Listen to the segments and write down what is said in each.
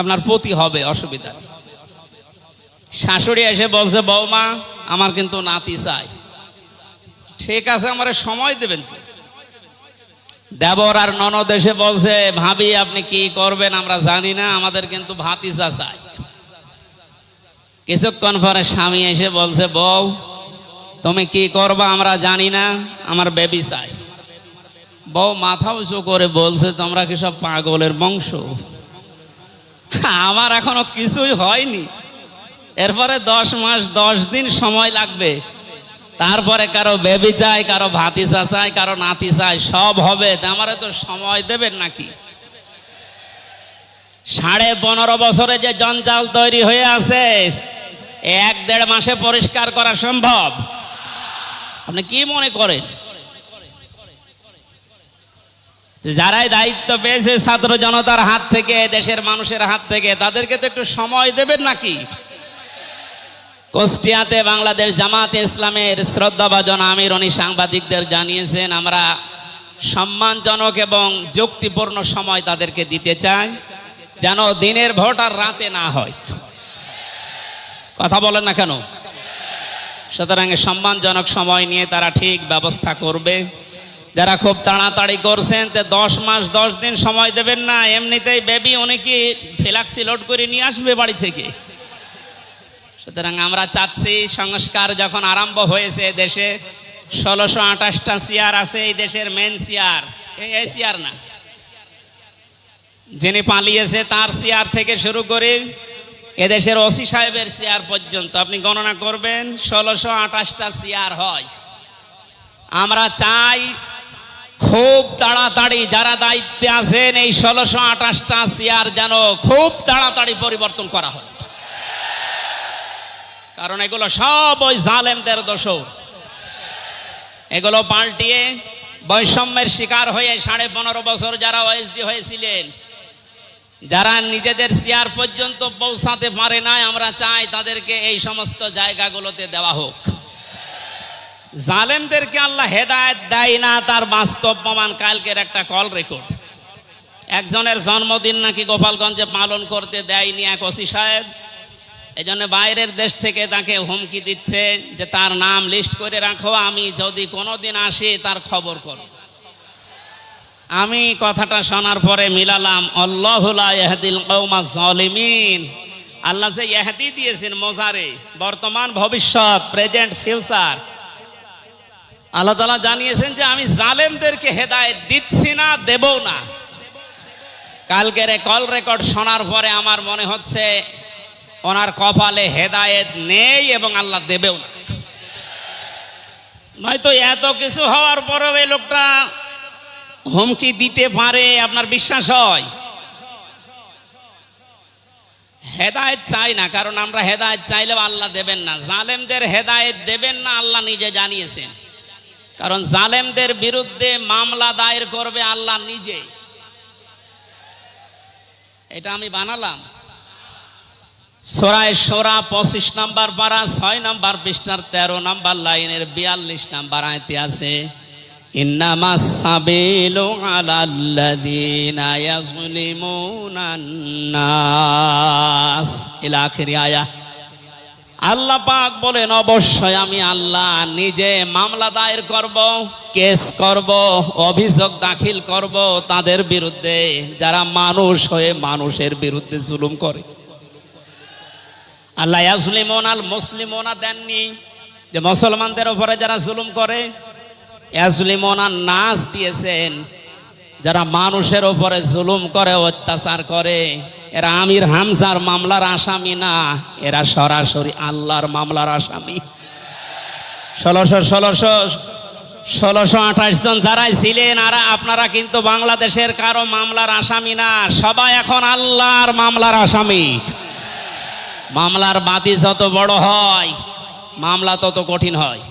আপনার পতি হবে, অসুবিধা। শাশুড়ি এসে বলছে বৌমা আমার কিন্তু নাতি চাই। ঠিক আছে, আমার সময় দেবেন তো। দেবর আর ননদ এসে বলছে, ভাবি, আপনি কি করবেন আমরা জানি না, আমাদের কিন্তু ভাতিজা চাই। কিছুক্ষণ পরে স্বামী এসে বলছে, বউ, তুমি কি করবা আমরা জানি না, আমার বেবি চাই। বউ মাথা উঁচু করে বলছে, তোমরা কি সব পাগলের বংশ? আমার এখনও কিছুই হয়নি। এরপরে দশ মাস, দশ দিন সময় লাগবে। তারপরে কারও বেবি চাই, কারও ভাতিসা চাই, কারও নাতি চাই, সব হবে। আমারে তো সময় দেবেন নাকি? সাড়ে পনেরো বছরে যে জঞ্জাল তৈরি হয়ে আছে, এক দেড় মাসে পরিষ্কার করা সম্ভব? আপনি কি মনে করেন যে যারাই দায়িত্ব পেয়েছে ছাত্র জনতার হাত থেকে, দেশের মানুষের হাত থেকে, তাদেরকে তো একটু সময় দেবেন নাকি? কুষ্টিয়াতে বাংলাদেশ জামাতে ইসলামের শ্রদ্ধাভাজন আমির উনি সাংবাদিকদের জানিয়েছেন, আমরা সম্মানজনক এবং যুক্তিপূর্ণ সময় তাদেরকে দিতে চাই, যেন দিনের ভোট আর রাতে না হয়। কথা বলেন না কেন? সুতরাং সম্মানজনক সময় নিয়ে তারা ঠিক ব্যবস্থা করবে। যারা খুব তাড়াতাড়ি করছেন, তে দশ মাস, দশ দিন সময় দেবেন না। এমনিতেই বেবি উনি কি ফ্লাক্সি লোড করে নিয়ে আসবে বাড়ি থেকে? সুতরাং আমরা চাচ্ছি সংস্কার যখন আরম্ভ হয়েছে দেশে, ষোলোশো আঠাশটা চেয়ার আছে, এই দেশের মেন চেয়ার এই চেয়ার না। যিনি পালিয়েছে তার চেয়ার থেকে শুরু করে এদেশের ওসি সাহেবের চেয়ার পর্যন্ত। আপনি গণনা করবেন, ষোলোশো আঠাশটা চেয়ার হয়। আমরা চাই খুব তাড়াতাড়ি যারা দায়িত্বে আছেন এই ষোলোশো আঠাশটা চেয়ার যেন খুব তাড়াতাড়ি পরিবর্তন করা হয়। কারণ এগুলো সব ওই জালেমদের দোষ এগুলো পাল্টিয়ে বৈষম্যের শিকার হয়ে সাড়ে পনেরো বছর যারা ওএসডি হয়েছিলেন, যারা নিজেদের চেয়ার পর্যন্ত পৌঁছাতে পারে নাই, আমরা চাই তাদেরকে এই সমস্ত জায়গাগুলোতে দেওয়া হোক। জালেমদেরকে আল্লাহ হেদায়েত দেয় না, তার বাস্তব প্রমাণ কালকের একটা কল রেকর্ড একজনের জন্মদিন নাকি গোপালগঞ্জে পালন করতে দেয়নি এক ওসি সাহেব। এই জন্য বাইরের দেশ থেকে তাকে হুমকি দিচ্ছে যে তার নাম লিস্ট করে রাখো, আমি যদি কোনোদিন আসি তার খবর করো। আমি কথাটা শোনার পরে মিলালাম আল্লাহুল কৌমা জলিমিন আল্লাহ যে ইহাদি দিয়েছেন মোজারে, বর্তমান ভবিষ্যৎ প্রেজেন্ট ফিউচার আল্লাহ তালা জানিয়েছেন যে আমি জালেমদেরকে হেদায়েত দিচ্ছি না, দেবও না। কালকের কল রেকর্ড শোনার পরে আমার মনে হচ্ছে ওনার কপালে হেদায়েত নেই এবং আল্লাহ দেবেও না। নয়তো এত কিছু হওয়ার পরেও এই লোকটা হুমকি দিতে পারে, আপনার বিশ্বাস হয়? হেদায়েত চাই না, কারণ আমরা হেদায়েত চাইলেও আল্লাহ দেবেন না। জালেমদের হেদায়েত দেবেন না, আল্লাহ নিজে জানিয়েছেন। কারণ জালেমদের বিরুদ্ধে মামলা দায়ের করবে আল্লাহ নিজে। এটা আমি বানালাম। সোরায় সোরা পঁচিশ নাম্বার পারা, ছয় নাম্বার পৃষ্ঠার তেরো নাম্বার লাইনের বিয়াল্লিশ নাম্বার আয়তে আছে আয়া। আল্লাহ পাক বলেন, অবশ্যই আমি আল্লাহ নিজে মামলা দায়ের করব, কেস করব, অভিযোগ দাখিল করব তাদের বিরুদ্ধে। যারা মানুষ হয়ে মানুষের বিরুদ্ধে জুলুম করে। আল্লাহ ইয়াজলিমন আল মুসলিমনা দেননি যে মুসলমানদের উপরে যারা জুলুম করে। ইয়াজলিমনা নাচ দিয়েছেন যারা মানুষের উপরে জুলুম করে, অত্যাচার করে। এরা আমির হামজার মামলার আসামি না, এরা সরাসরি আল্লাহর মামলার আসামি। ষোলোশো ষোলোশো ষোলোশো আঠাশ জন যারাই ছিলেন, আর আপনারা কিন্তু বাংলাদেশের কারও মামলার আসামি না, সবাই এখন আল্লাহর মামলার আসামি। মামলার বাতি যত বড় হয়, মামলা তত কঠিন হয়,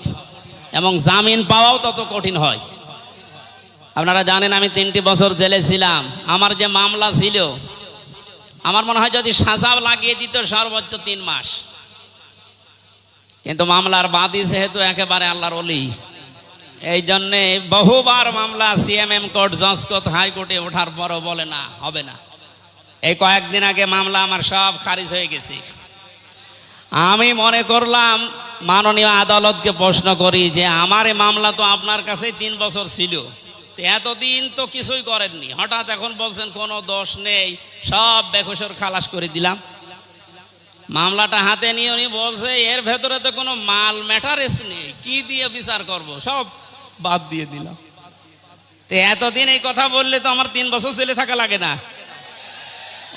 এবং জামিন পাওয়াও তত কঠিন হয়। আপনারা জানেন আমি তিনটি বছর জেলে ছিলাম, আমার যে মামলা ছিল আমার মনে হয় যদি সাজাও লাগিয়ে দিত সর্বোচ্চ তিন মাস। কিন্তু মামলার বাদী যেহেতু একেবারে আল্লাহর অলি এই জন্যে বহুবার মামলা সিএমএম কোর্ট জজ কোর্ট হাইকোর্টে ওঠার পরও বলে না, হবে না। এই কয়েকদিন আগে মামলা আমার সব খারিজ হয়ে গেছে। আমি মনে করলাম মাননীয় আদালতকে প্রশ্ন করি যে, আমার এই মামলা তো আপনার কাছে তিন বছর ছিল। এতদিন তো কিছুই করেননি। হঠাৎ এখন বলছেন, কোনো দোষ নেই, সব বেকসর খালাস করে দিলাম। মামলাটা হাতে নিয়ে উনি বলছে, এর ভেতরে তো কোনো মাল ম্যাটারেস নেই, কি দিয়ে বিচার করব? সব বাদ দিয়ে দিলাম। তো এতদিন এই কথা বললে তো আমার তিন বছর ছেলে থাকা লাগে না।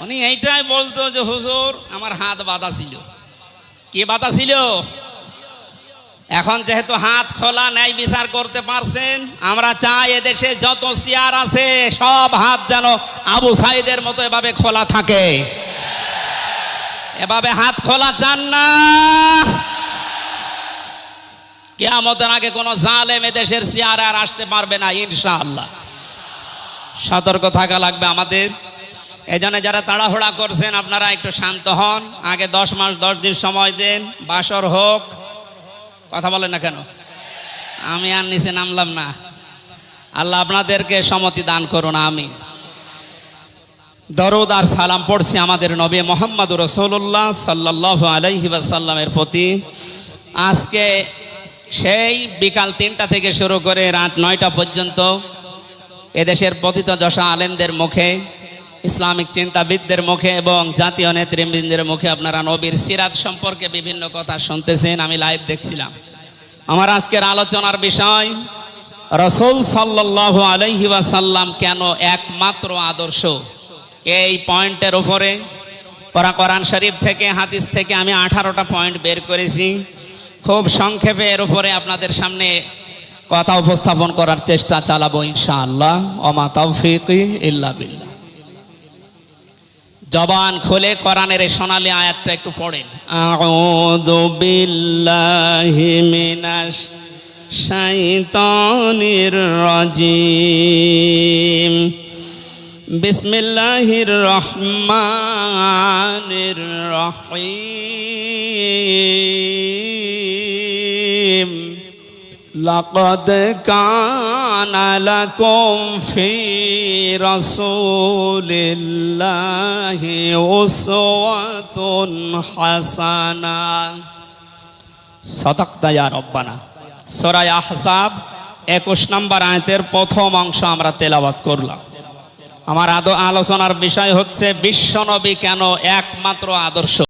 উনি এইটাই বলতো যে, হুজুর, আমার হাত বাঁধা ছিল। কি বাধা ছিল? এখন যেহেতু হাত খোলা ন্যায় বিচার করতে পারছেন? আমরা চাই এদেশে যত চেয়ার আছে, সব হাত যেন আবু সাইদের মতো এভাবে খোলা থাকে। এভাবে হাত খোলা চান না। কেয়ামতের আগে কোনো জালেম এদেশের চেয়ারে আর আসতে পারবে না, ইনশাআল্লাহ। সতর্ক থাকা লাগবে আমাদের। এই জন্য যারা তাড়াহুড়া করছেন, আপনারা একটু শান্ত হন। আগে দশ মাস, দশ দিন সময় দেন, বাসর হোক। কথা বলেন না কেন? আমি আর নিচে নামলাম না। আল্লাহ আপনাদেরকে সমতি দান করুন আমি দরুদ আর সালাম পড়ছি আমাদের নবী মোহাম্মদ রসৌল্লাহ সাল্লাহ আলাইহি সাল্লামের প্রতি। আজকে সেই বিকাল তিনটা থেকে শুরু করে রাত নয়টা পর্যন্ত এদেশের পতিত যশা আলেমদের মুখে ইসলামিক চিন্তাবিদদের মুখে এবং জাতীয় নেতৃবৃন্দের মুখে আপনারা নবীর সিরাত সম্পর্কে বিভিন্ন কথা শুনতেছেন, আমি লাইভ দেখছিলাম। আমার আজকের আলোচনার বিষয়, রসুল সাল্লাহ আলহি সাল্লাম কেন একমাত্র আদর্শ? এই পয়েন্টের উপরে, পরা কোরআন শরীফ থেকে, হাদিস থেকে আমি আঠারোটা পয়েন্ট বের করেছি। খুব সংক্ষেপে এর উপরে আপনাদের সামনে কথা উপস্থাপন করার চেষ্টা চালাবো ইনশাআল্লাহ। অমা তৌফিক ইল্লা বিল্লাহ। জবান খোলে কোরআনের সোনালী আয়াতটা একটু পড়েন। আউযু বিল্লাহি মিনাশ শাইতানির রাজিম। বিসমিল্লাহির রহমানির রহিম। لقد كان لكم في رسول الله أسوة حسنة صدقت يا ربنا সরাই আহজাব একুশ নম্বর আয়তের প্রথম অংশ আমরা তেলাবাত করলাম আমার আদো আলোচনার বিষয় হচ্ছে বিশ্বনবী কেন একমাত্র আদর্শ